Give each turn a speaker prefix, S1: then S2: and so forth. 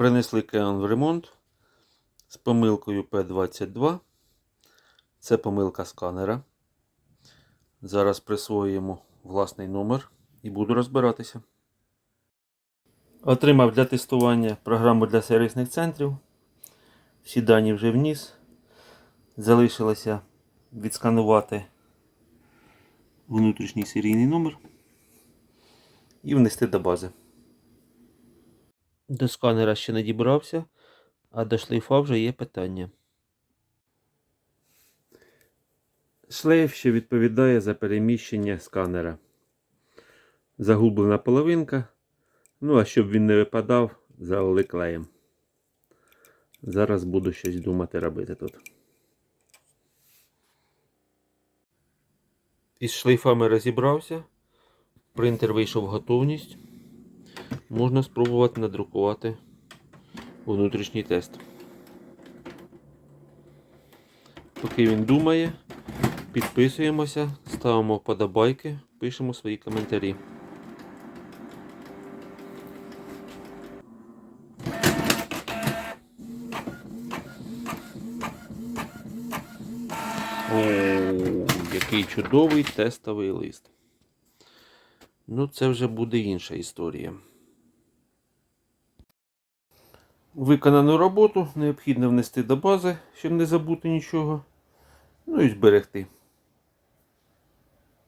S1: Принесли Кеон в ремонт з помилкою P22. Це помилка сканера. Зараз присвоюємо власний номер і буду розбиратися. Отримав для тестування програму для сервісних центрів. Всі дані вже вніс. Залишилося відсканувати внутрішній серійний номер і внести до бази. До сканера ще не дібрався, а до шлейфа вже є питання. Шлейф ще відповідає за переміщення сканера. Загублена половинка. Ну, а щоб він не випадав, залили клеєм. Зараз буду щось думати робити тут. Із шлейфами розібрався. Принтер вийшов в готовність. Можна спробувати надрукувати внутрішній тест. Поки він думає, підписуємося, ставимо вподобайки, пишемо свої коментарі. О, який чудовий тестовий лист. Ну, це вже буде інша історія. Виконану роботу необхідно внести до бази, щоб не забути нічого. Ну і зберегти.